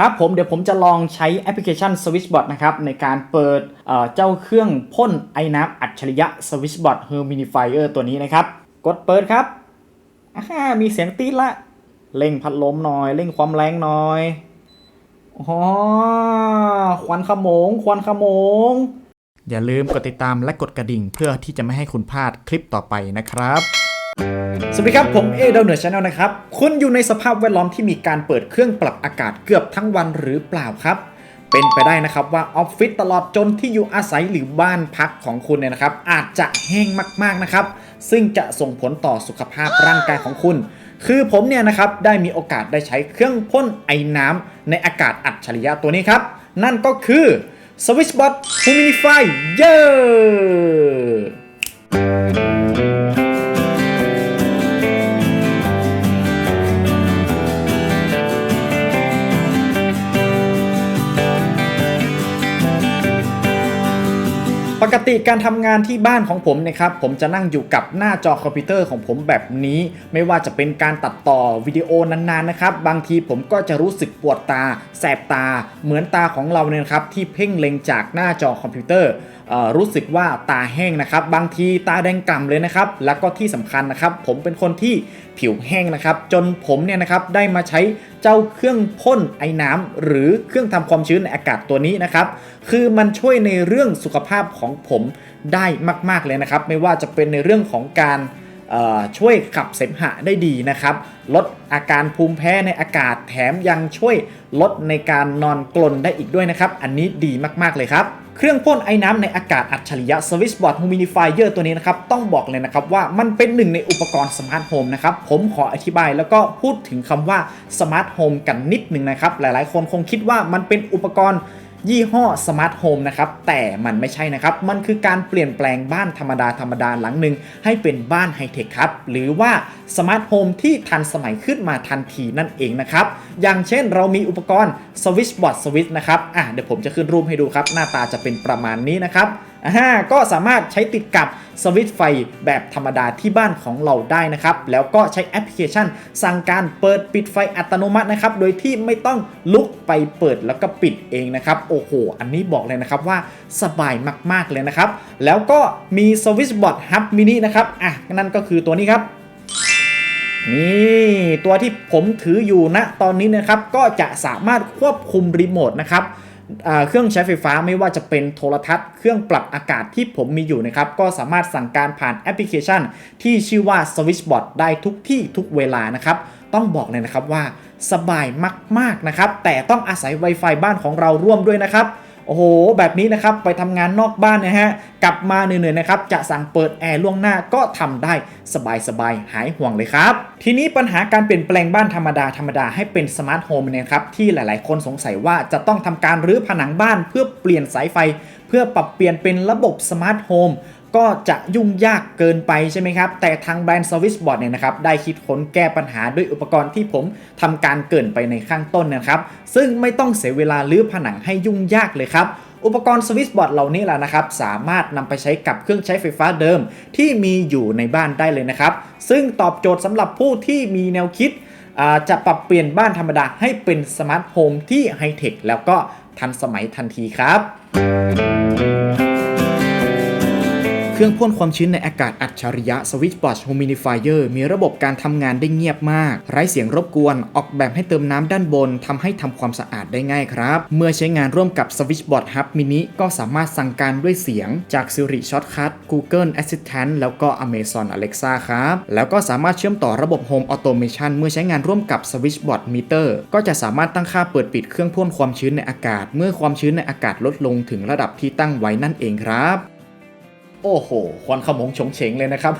ครับผมเดี๋ยวผมจะลองใช้แอปพลิเคชัน SwitchBot นะครับในการเปิดเเจ้าเครื่องพ่นไอ้น้ำอัจฉริยะ SwitchBot Humidifier ตัวนี้นะครับ กดเปิดครับมีเสียงตีดละเร่งพัดลมหน่อยเร่งความแรงหน่อยอ๋อควันขโมง ควันขโมง อย่าลืมกดติดตามและกดกระดิ่งเพื่อที่จะไม่ให้คุณพลาดคลิปต่อไปนะครับ สวัสดีครับ ผมเอเดลเหนือชาแนลนะครับ คุณอยู่ในสภาพแวดล้อมที่มีการเปิดเครื่องปรับอากาศเกือบทั้งวันหรือเปล่าครับ เป็นไปได้นะครับว่าออฟฟิศตลอดจนที่อยู่อาศัยหรือบ้านพักของคุณเนี่ยนะครับ อาจจะแห้งมากๆนะครับ ซึ่งจะส่งผลต่อสุขภาพร่างกายของคุณ คือผมเนี่ยนะครับได้มีโอกาสได้ใช้เครื่องพ่นไอ้น้ำในอากาศอัจฉริยะตัวนี้ครับ นั่นก็คือ SwitchBot Humidifier ป กติการทำงานที่บ้านของผมนะครับผมจะนั่งอยู่กับหน้าจอคอมพิวเตอร์ของผมแบบนี้ ไม่ว่าจะเป็นการตัดต่อวิดีโอนานๆนะครับ บางทีผมก็จะรู้สึกปวดตา แสบตา เหมือนตาของเราเนี่ยครับที่เพ่งเล็งจากหน้าจอคอมพิวเตอร์ รู้สึกว่าตาแห้งนะครับ บางทีตาแดงกล่ำเลยนะครับ แล้วก็ที่สำคัญนะครับ ผมเป็นคนที่ผิวแห้งนะครับ จนผมเนี่ยนะครับได้มาใช้เจ้าเครื่องพ่นไอ้น้ำหรือเครื่องทำความชื้นในอากาศตัวนี้นะครับ คือมันช่วยในเรื่องสุขภาพของผมได้มาก ๆเลยนะครับ ไม่ว่าจะเป็นในเรื่องของการช่วยขับเสมหะได้ดีนะครับ ลดอาการภูมิแพ้ในอากาศแถมยังช่วยลดในการนอนกลนได้อีกด้วยนะครับ อันนี้ดีมาก ๆ เลยครับ เครื่องพ่นไอ้น้ำในอากาศอัจฉริยะ SwitchBot Humidifier ตัวนี้นะครับ ต้องบอกเลยนะครับว่ามันเป็นหนึ่งในอุปกรณ์สมาร์ทโฮมนะครับ ผมขออธิบายแล้วก็พูดถึงคำว่าสมาร์ทโฮมกันนิดหนึ่งนะครับ หลายๆ คนคงคิดว่ามันเป็นอุปกรณ์ ยี่ห้อสมาร์ทโฮมนะครับ แต่มันไม่ใช่นะครับ มันคือการเปลี่ยนแปลงบ้านธรรมดาธรรมดาหลังหนึ่งให้เป็นบ้านไฮเทคครับ หรือว่าสมาร์ทโฮมที่ทันสมัยขึ้นมาทันทีนั่นเองนะครับ อย่างเช่นเรามีอุปกรณ์สวิชบอร์ดสวิชนะครับ อะเดี๋ยวผมจะขึ้นรูปให้ดูครับ หน้าตาจะเป็นประมาณนี้นะครับ อ่าก็สามารถใช้ติดกับสวิตช์ไฟแบบธรรมดาที่บ้านของเราได้นะครับ แล้วก็ใช้แอปพลิเคชัน สั่งการเปิดปิดไฟอัตโนมัตินะครับ โดยที่ไม่ต้องลุกไปเปิดแล้วก็ปิดเองนะครับ โอ้โห อันนี้บอกเลยนะครับว่าสบายมาก ๆ เลยนะครับ แล้วก็มี SwitchBot Hub Mini นะครับ อะ นั่นก็คือตัวนี้ครับนี่ตัวที่ผมถืออยู่ณตอนนี้นะครับ ก็จะสามารถควบคุมรีโมทนะครับ เครื่องใช้ไฟฟ้าไม่ว่าจะเป็นโทรทัศน์เครื่องปรับอากาศที่ผมมีอยู่นะครับ ก็สามารถสั่งการผ่านแอปพลิเคชัน ที่ชื่อว่า SwitchBot ได้ทุกที่ทุกเวลานะครับ ต้องบอกเลยนะครับว่าสบายมากๆนะครับ แต่ต้องอาศัย Wi-Fi บ้านของเราร่วมด้วยนะครับ โอ้โห แบบนี้นะครับ ไปทำงานนอกบ้านนะฮะ กลับมาเหนื่อยๆนะครับ จะสั่งเปิดแอร์ล่วงหน้าก็ทำได้สบายๆ หายห่วงเลยครับ ทีนี้ปัญหาการเปลี่ยนแปลงบ้านธรรมดาธรรมดาให้เป็นสมาร์ทโฮมนะครับ ที่หลายๆ คนสงสัยว่าจะต้องทำการรื้อผนังบ้านเพื่อเปลี่ยนสายไฟ เพื่อปรับเปลี่ยนเป็นระบบสมาร์ทโฮม ก็จะยุ่งยากเกินไปใช่ไหมครับ แต่ทางแบรนด์ SwitchBot เนี่ยนะครับได้คิดค้นแก้ปัญหาด้วยอุปกรณ์ที่ผมทำการเกินไปในข้างต้นนะครับ ซึ่งไม่ต้องเสียเวลาลื้อผนังให้ยุ่งยากเลยครับอุปกรณ์ SwitchBot เหล่านี้แหละนะครับ สามารถนำไปใช้กับเครื่องใช้ไฟฟ้าเดิมที่มีอยู่ในบ้านได้เลยนะครับ ซึ่งตอบโจทย์สำหรับผู้ที่มีแนวคิด จะปรับเปลี่ยนบ้านธรรมดาให้เป็นสมาร์ทโฮมที่ไฮเทคแล้วก็ทันสมัยทันทีครับ เครื่องพ่นความชื้นในอากาศอัจฉริยะ SwitchBot Humidifier มีระบบการทำงานได้เงียบมาก ไร้เสียงรบกวน ออกแบบให้เติมน้ำด้านบนทำให้ทำความสะอาดได้ง่ายครับ เมื่อใช้งานร่วมกับ SwitchBot Hub Mini ก็สามารถสั่งการด้วยเสียงจาก Siri Shortcut Google Assistant แล้วก็ Amazon Alexa ครับ แล้วก็สามารถเชื่อมต่อระบบ Home Automation เมื่อใช้งานร่วมกับ SwitchBot Meter ก็จะสามารถตั้งค่าเปิดปิดเครื่องพ่นความชื้นในอากาศ เมื่อความชื้นในอากาศลดลงถึงระดับที่ตั้งไว้นั่นเองครับ โอ้โห ควันขมงฉงเฉงเลยนะครับ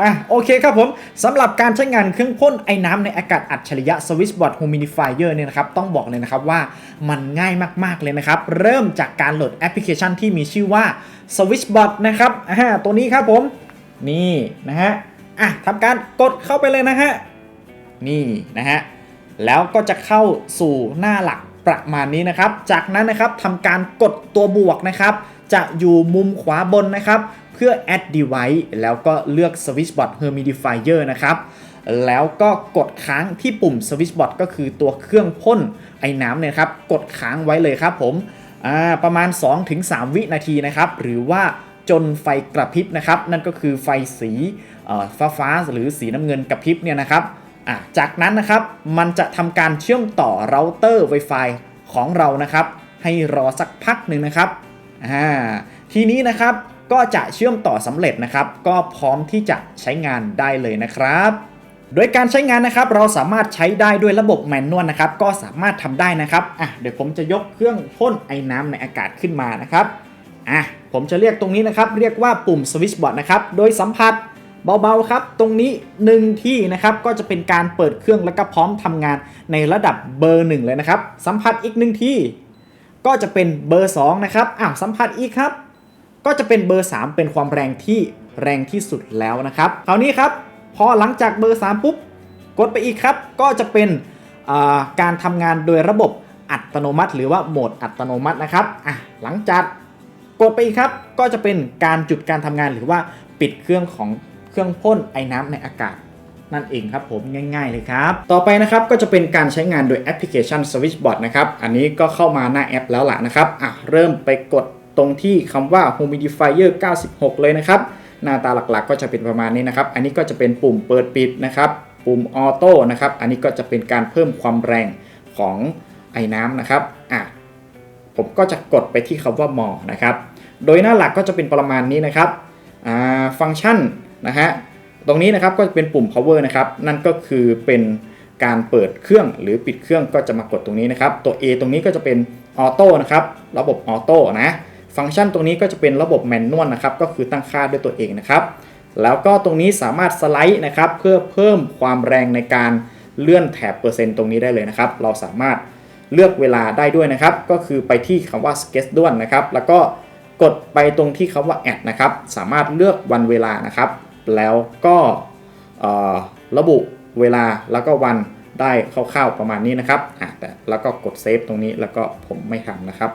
อะโอเคครับผมสำหรับการใช้งานเครื่องพ่นไอ้น้ำในอากาศอัจฉริยะ SwitchBot Humidifier เนี่ยนะครับ ต้องบอกเลยนะครับว่ามันง่ายมากๆเลยนะครับ เริ่มจากการโหลดแอปพลิเคชันที่มีชื่อว่า SwitchBot นะครับอ่าตัวนี้ครับผม นี่นะฮะ อะทำการกดเข้าไปเลยนะฮะ นี่นะฮะ แล้วก็จะเข้าสู่หน้าหลักประมาณนี้นะครับ จากนั้นนะครับทำการกดตัวบวกนะครับ จะอยู่มุมขวาบนนะครับ เพื่อ add device แล้วก็เลือก SwitchBot Humidifier นะครับแล้วก็กดค้างที่ปุ่มสวิตช์บอร์ดก็คือตัวเครื่องพ่นไอ้น้ำเนี่ยครับ กดค้างไว้เลยครับผมประมาณ 2-3 วินาทีนะครับ หรือว่าจนไฟกระพริบนะครับ นั่นก็คือไฟสีฟ้าฟ้าหรือสีน้ำเงินกระพริบเนี่ยนะครับจากนั้นนะครับมันจะทำการเชื่อมต่อเราเตอร์ Wi-Fi ของเรานะครับ ให้รอสักพักหนึ่งนะครับ อ่าทีนี้นะครับก็จะเชื่อมต่อสำเร็จนะครับ ก็พร้อมที่จะใช้งานได้เลยนะครับ โดยการใช้งานนะครับเราสามารถใช้ได้ด้วยระบบแมนนวลนะครับ ก็สามารถทำได้นะครับอะเดี๋ยวผมจะยกเครื่องพ่นไอ้น้ำในอากาศขึ้นมานะครับอะผมจะเรียกตรงนี้นะครับ เรียกว่าปุ่มสวิตช์บอร์ดนะครับ โดยสัมผัสเบาๆครับ ตรงนี้หนึ่งที่นะครับก็จะเป็นการเปิดเครื่องแล้วก็พร้อมทำงานในระดับเบอร์หนึ่งเลยนะครับ สัมผัสอีกหนึ่งที่ ก็จะเป็นเบอร์ 2 นะครับอ้าวสัมผัสอีกครับ ก็จะเป็นเบอร์ 3 เป็นความแรงที่แรงที่สุดแล้วนะครับคราวนี้ครับพอหลังจากเบอร์ 3 ปุ๊บ กดไปอีกครับ ก็จะเป็นการทำงานโดยระบบอัตโนมัติ หรือว่าโหมดอัตโนมัตินะครับอะหลังจากกดไปอีกครับ ก็จะเป็นการจุดการทำงานหรือว่าปิดเครื่องของเครื่องพ่นไอ้น้ำในอากาศ นั่นเองครับผมง่ายๆเลยครับ ต่อไปนะครับก็จะเป็นการใช้งานโดยแอปพลิเคชัน Switchbot นะครับอันนี้ก็เข้ามาหน้าแอปแล้วล่ะนะครับอะเริ่มไปกดตรงที่คำว่า Humidifier 96 เลยนะครับ หน้าตาหลักๆ ก็จะเป็นประมาณนี้นะครับ อันนี้ก็จะเป็นปุ่มเปิดปิดนะครับ ปุ่มออโต้นะครับ อันนี้ก็จะเป็นการเพิ่มความแรงของไอ้น้ำนะครับอะผมก็จะกดไปที่คำว่ามอนะครับ โดยหน้าหลักก็จะเป็นประมาณนี้นะครับอ่าฟังก์ชันนะฮะ ตรงนี้นะครับก็จะเป็นปุ่ม power นะครับนั่นก็คือเป็นการเปิดเครื่องหรือปิดเครื่องก็จะมากดตรงนี้นะครับ ตัว A ตรงนี้ก็จะเป็นออโต้นะครับระบบออโต้นะฟังก์ชันตรงนี้ก็จะเป็นระบบแมนนวลนะครับก็คือตั้งค่าด้วยตัวเองนะครับ แล้วก็ตรงนี้สามารถสไลด์นะครับเพื่อเพิ่มความแรงในการเลื่อนแถบเปอร์เซ็นต์ตรงนี้ได้เลยนะครับ เราสามารถเลือกเวลาได้ด้วยนะครับ ก็คือไปที่คำว่า schedule นะครับ แล้วก็กดไปตรงที่คำว่า add นะครับ สามารถเลือกวันเวลานะครับ แล้วก็ระบุเวลาแล้วก็วันได้คร่าวๆประมาณนี้นะครับแต่แล้วก็กดเซฟตรงนี้แล้วก็ผมไม่ทำนะครับ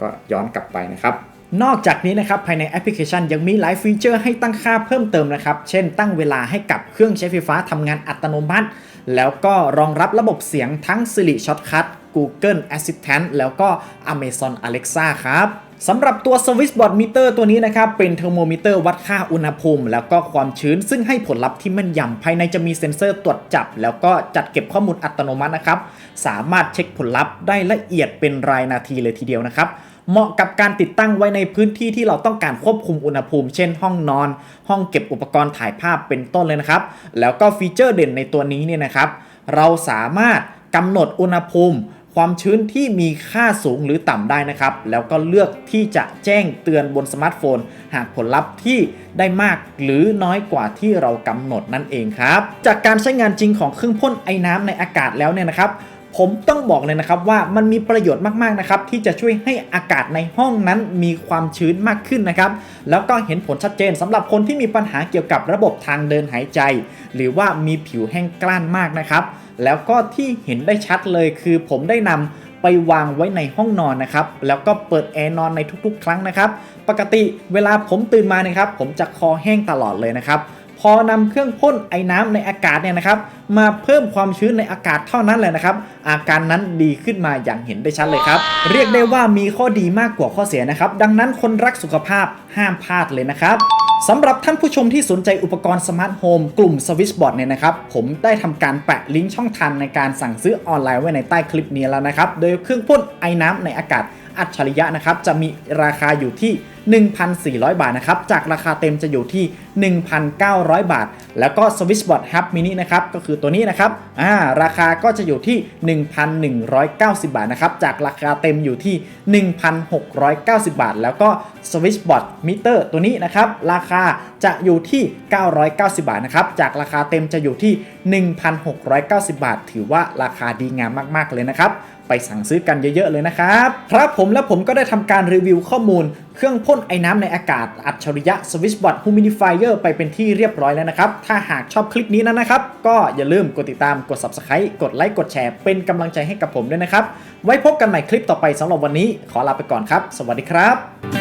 ก็ย้อนกลับไปนะครับ นอกจากนี้นะครับภายในแอปพลิเคชันยังมีหลายฟีเจอร์ให้ตั้งค่าเพิ่มเติมนะครับ เช่น ตั้งเวลาให้กับเครื่องใช้ไฟฟ้าทำงานอัตโนมัติ แล้วก็รองรับระบบเสียงทั้ง Siri Shortcut Google Assistant แล้วก็ Amazon Alexa ครับ สำหรับตัว Service Board Meter ตัวนี้นะครับ เป็นเทอร์โมมิเตอร์วัดค่าอุณหภูมิ แล้วก็ความชื้น ซึ่งให้ผลลัพธ์ที่แม่นยำภายในจะมีเซ็นเซอร์ตรวจจับ แล้วก็จัดเก็บข้อมูลอัตโนมัตินะครับ สามารถเช็คผลลัพธ์ได้ละเอียดเป็นรายนาทีเลยทีเดียวนะครับเหมาะกับการติดตั้งไว้ในพื้นที่ที่เราต้องการควบคุมอุณหภูมิ เช่นห้องนอน ห้องเก็บอุปกรณ์ถ่ายภาพเป็นต้นเลยนะครับ แล้วก็ฟีเจอร์เด่นในตัวนี้เนี่ยนะครับ เราสามารถกำหนดอุณหภูมิ ความชื้นที่มีค่าสูงหรือต่ำได้นะครับ แล้วก็เลือกที่จะแจ้งเตือนบนสมาร์ทโฟน หากผลลัพธ์ที่ได้มากหรือน้อยกว่าที่เรากำหนดนั่นเองครับ จากการใช้งานจริงของเครื่องพ่นไอ้น้ำในอากาศแล้วเนี่ยนะครับผมต้องบอกเลยนะครับว่ามันมีประโยชน์มากๆนะครับที่จะช่วยให้อากาศในห้องนั้นมีความชื้นมากขึ้นนะครับแล้วก็เห็นผลชัดเจนสำหรับคนที่มีปัญหาเกี่ยวกับระบบทางเดินหายใจ หรือว่ามีผิวแห้งกล้านมากนะครับ แล้วก็ที่เห็นได้ชัดเลยคือผมได้นำไปวางไว้ในห้องนอนนะครับ แล้วก็เปิดแอร์นอนในทุกๆ ครั้งนะครับ ปกติเวลาผมตื่นมานะครับ ผมจะคอแห้งตลอดเลยนะครับ พอนำเครื่องพ่นไอ้น้ำในอากาศเนี่ยนะครับ มาเพิ่มความชื้นในอากาศเท่านั้นเลยนะครับ อาการนั้นดีขึ้นมาอย่างเห็นได้ชัดเลยครับ เรียกได้ว่ามีข้อดีมากกว่าข้อเสียนะครับ ดังนั้นคนรักสุขภาพห้ามพลาดเลยนะครับ สำหรับท่านผู้ชมที่สนใจอุปกรณ์สมาร์ทโฮมกลุ่ม Switch Board เนี่ยนะครับ ผมได้ทำการแปะลิงก์ช่องทางในการสั่งซื้อออนไลน์ไว้ในใต้คลิปนี้แล้วนะครับ โดยเครื่องพ่นไอ้น้ำในอากาศอัจฉริยะนะครับ จะมีราคาอยู่ที่ 1,400 บาทนะครับ จากราคาเต็มจะอยู่ที่ 1,900 บาท แล้วก็ Switchbot Hub Mini นะครับ ก็คือตัวนี้นะครับ อ่า ราคาก็จะอยู่ที่ 1,190 บาทนะครับ จากราคาเต็มอยู่ที่ 1,690 บาท แล้วก็ Switchbot Meter ตัวนี้นะครับ ราคาจะอยู่ที่ 990 บาทนะครับ จากราคาเต็มจะอยู่ที่ 1,690 บาท ถือว่าราคาดีงามมาก ๆ เลยนะครับ ไปสั่งซื้อกันเยอะ ๆ เลยนะครับ ครับผมและผมก็ได้ทำการรีวิวข้อมูลเครื่องพ่นไอ้น้ำในอากาศอัจฉริยะ Switchbot Humidifier ไปเป็นที่เรียบร้อยแล้วนะครับ ถ้าหากชอบคลิปนี้นะนะครับ ก็อย่าลืมกดติดตามกด Subscribe กดไลค์กดแชร์เป็นกำลังใจให้กับผมด้วยนะครับ ไว้พบกันใหม่คลิปต่อไปสำหรับวันนี้ ขอลาไปก่อนครับ สวัสดีครับ